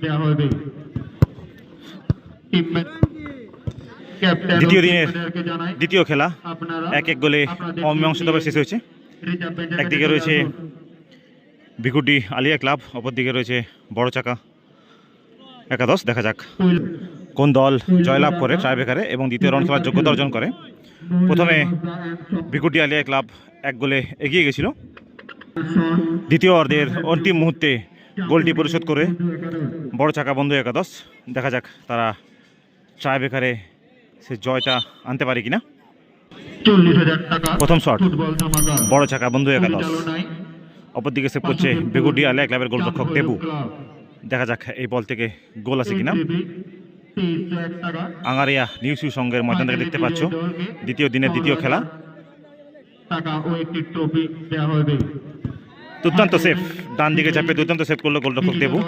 দেওয়া হবে। দ্বিতীয় দিনের দ্বিতীয় খেলা এক এক গোলে অমীমাংসিতভাবে শেষ হয়েছে। একদিকে রয়েছে। বিকুটি আলিয়া ক্লাব অপরদিকে রয়েছে বড় চাকা একাদশ। দেখা যাক কোন দল জয়লাভ করে ট্রাইবেকারে এবং দ্বিতীয় রাউন্ড খেলার যোগ্যতা অর্জন করে। প্রথমে বিকুটি আলিয়া ক্লাব এক গোলে এগিয়ে গেছিল। দ্বিতীয় অর্ধের অন্তিম মুহূর্তে গোলটি পরিশোধ করে বড় চাকা বন্ধু একাদশ। দেখা যাক তারা ট্রাইবেকারে সে জয়টা আনতে পারে কিনা। প্রথম শট বড় চাকা বন্ধু একাদশ। অপরদিকে সেভ করছে বেগুডি আলিয়া ক্লাবের গোলরক্ষক দেবু। দেখা যাক এই বল থেকে গোল আছে কিনা। আঙারিয়া নিউসিউ সঙ্গের ময়দান থেকে দেখতে পাচ্ছ। দ্বিতীয় দিনের দ্বিতীয় খেলা। দুর্দান্ত সেফ ডান দিকে চাপে দুর্দান্ত সেভ করল গোলরক্ষক দেবু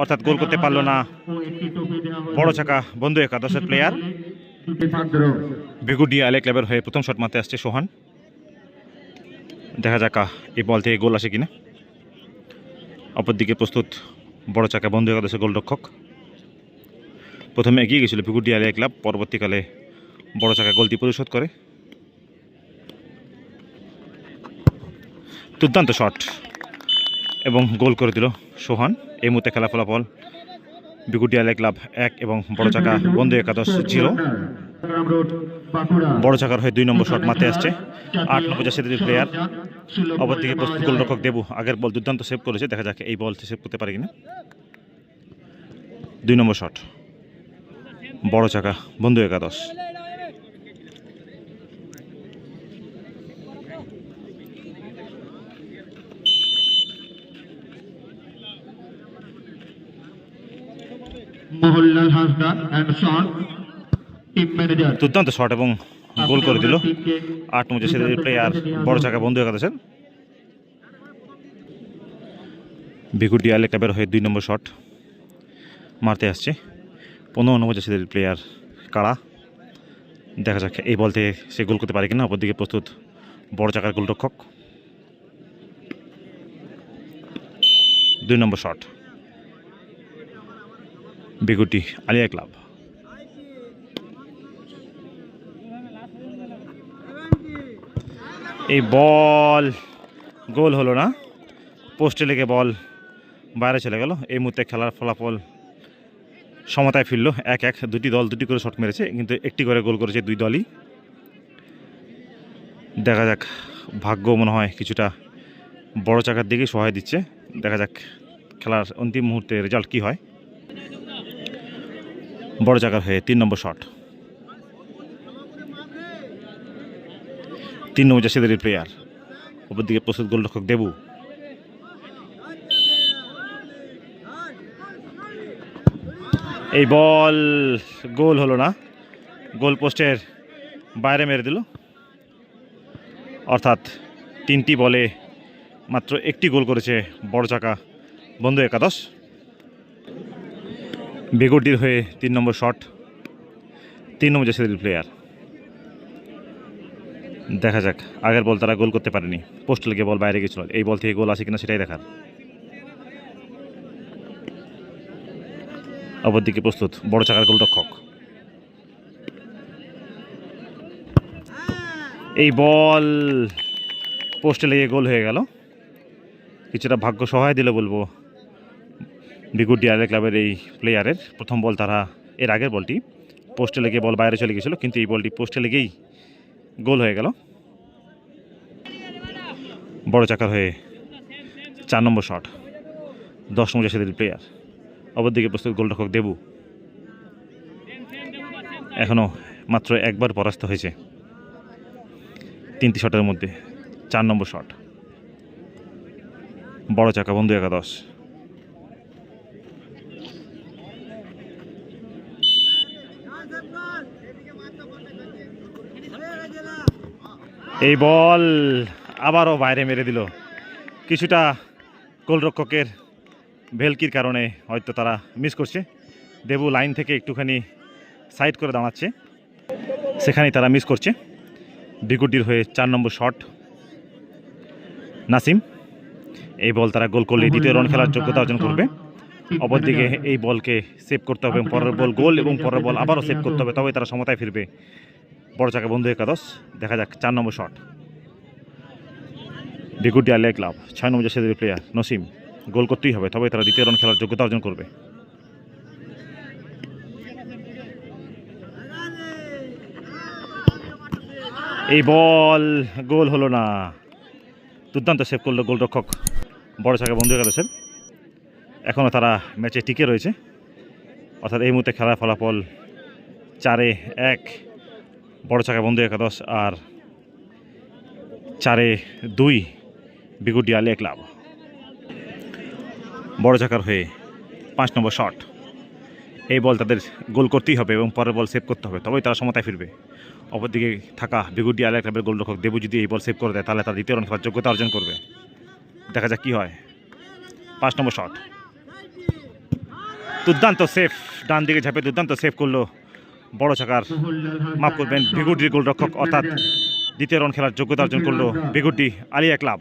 অর্থাৎ গোল করতে পারল না বড় চাকা বন্ধু একাদশের প্লেয়ার দুটি ভাদ্র বেগুডি আলিয়া ক্লাবের হয়ে প্রথম শট মারতে আসছে সোহান। দেখা যাক এই বল থেকে গোল আসে কিনা। অপরদিকে প্রস্তুত বড় চাকা বন্ধু একাদশের গোলরক্ষক। প্রথমে এগিয়ে গেছিল বিগুডি আলিয়া ক্লাব পরবর্তীকালে বড় চাকা গোলটি পরিশোধ করে। দুর্দান্ত শট এবং গোল করে দিল সোহান। এই মুহূর্তে খেলা ফলাফল বিগুডি আলিয়া ক্লাব এক এবং বড় চাকা বন্ধু একাদশ জিরো। বড় চাকার হয়ে দুই নম্বর শট মারতে আসছে। আট নম্বর জাসিদের প্লেয়ার অপরদিকে প্রস্তুত গোলরক্ষক দেবু। আগের বল দুর্দান্ত সেভ করেছে। দেখা যাক এই বল সেভ করতে পারে কিনা। দুই নম্বর শট। বড় চাকা বন্ধু একাদশ। Mohanlal Hasda and son team manager দুর্দান্ত শট এবং গোল করে দিল। আট জাসিদের প্লেয়ার বড় চাকা বন্ধু একাদশের বিকুটি আলে ক্লাবের হয়ে দুই নম্বর শট মারতে আসছে। পনেরো নম্বর জাসিদের প্লেয়ার কাড়া দেখা যাক এই বল থেকে সে গোল করতে পারে কিনা। অপরদিকে প্রস্তুত বড় চাকার গোলরক্ষক। দুই নম্বর শট বিগুটি আলিয়া ক্লাব এই বল, গোল হলো না। পোস্টে লেগে বল, বাইরে চলে গেল। এই মুহূর্তে খেলার ফলাফল সমতায় ফিরল এক এক। দুটি দল দুটি করে শট মেরেছে, কিন্তু একটি করে গোল করেছে দুই দলই। দেখা যাক, ভাগ্য মনে হয় কিছুটা বড় চাকার দিকে সহায় দিচ্ছে। দেখা যাক, খেলার অন্তিম মুহূর্তে রেজাল্ট কি হয়। বড় জায়গার হয়ে তিন নম্বর শট। তিন নম্বর জাসিদের প্লেয়ার ওপর দিকে প্রস্তুত গোলরক্ষক দেবু। এই বল গোল হলো না। গোল পোস্টের বাইরে মেরে দিল। অর্থাৎ তিনটি বলে মাত্র একটি গোল করেছে বড় চাকা বন্ধু একাদশ। বেগটির হয়ে তিন নম্বর শট, তিন নম্বর জাসিদের প্লেয়ার দেখা যাক, আগের বল তারা গোল করতে পারেনি। পোস্ট লেগে বল বাইরে গেছিল। এই বল থেকে গোল আসে কিনা সেটাই দেখার। অপরদিকে প্রস্তুত, বড় চাকার গোলরক্ষক। এই বল পোস্টে লেগে গোল হয়ে গেল। কিছুটা ভাগ্য সহায় দিলে বলব। বিগুডি আরে ক্লাবের এই প্লেয়ারের প্রথম বল তারা এর আগের বলটি। পোস্টে লেগে বল বাইরে চলে গেছিল কিন্তু এই বলটি পোস্টে লেগেই গোল হয়ে গেল। বড় চাকার হয়ে চার নম্বর শট, দশ নম্বর জাসিদের প্লেয়ার। অপরদিকে প্রস্তুত গোলরক্ষক দেবু। এখনও মাত্র একবার পরাস্ত হয়েছে তিনটি শটের মধ্যে, চার নম্বর শট। বড় চাকা, বন্ধু একাদশ। এই বল আবারও বাইরে মেরে দিল। কিছুটা গোলরক্ষকের ভেলকির কারণে হয়তো তারা মিস করছে। দেবু লাইন থেকে একটুখানি সাইড করে দাঁড়াচ্ছে। সেখানেই তারা মিস করছে। বিগুটির হয়ে চার নম্বর শট নাসিম এই বল তারা গোল করলে দ্বিতীয় রাউন্ড খেলার যোগ্যতা অর্জন করবে। অপরদিকে এই বলকে সেভ করতে হবে পরের বল গোল এবং পরের বল আবারও সেভ করতে হবে। তবে তারা সমতায় ফিরবে। বড় চাকা বন্ধু একাদশ, দেখা যাক, চার নম্বর শট বিগুডি আলিয়া ক্লাব ছয় নম্বর জার্সিদের প্লেয়ার নসিম, গোল করতেই হবে তবে তারা দ্বিতীয় রান খেলার যোগ্যতা অর্জন করবে। এই বল, গোল হলো না। দুর্দান্ত সেভ করল গোলরক্ষক বড় চাকা বন্ধু একাদশের। এখনও তারা ম্যাচে টিকে রয়েছে। অর্থাৎ এই মুহূর্তে খেলার ফলাফল চারে এক। বড় চাকা বন্ধু একাদশ আর চারে দুই বিগুডি আলিয়া ক্লাব বড় চাকার হয়ে পাঁচ নম্বর শট। এই বল তাদের গোল করতেই হবে এবং পরের বল সেভ করতে হবে, তবেই তারা সমতায় ফিরবে। অপরদিকে থাকা বিগুডি আলিয়া ক্লাবের গোলরক্ষক দেবু যদি এই বল সেভ করে দেয়, তাহলে তারা দ্বিতীয় রান খেলার যোগ্যতা অর্জন করবে। দেখা যাক কী হয়। পাঁচ নম্বর শট। দুর্দান্ত সেফ ডান দিকে ঝাঁপে দুর্দান্ত সেভ করল বড় চাকার মাফ করবেন বিগুডির গোলরক্ষক অর্থাৎ দ্বিতীয় রন খেলার যোগ্যতা অর্জন করল বিগুডি আলিয়া ক্লাব।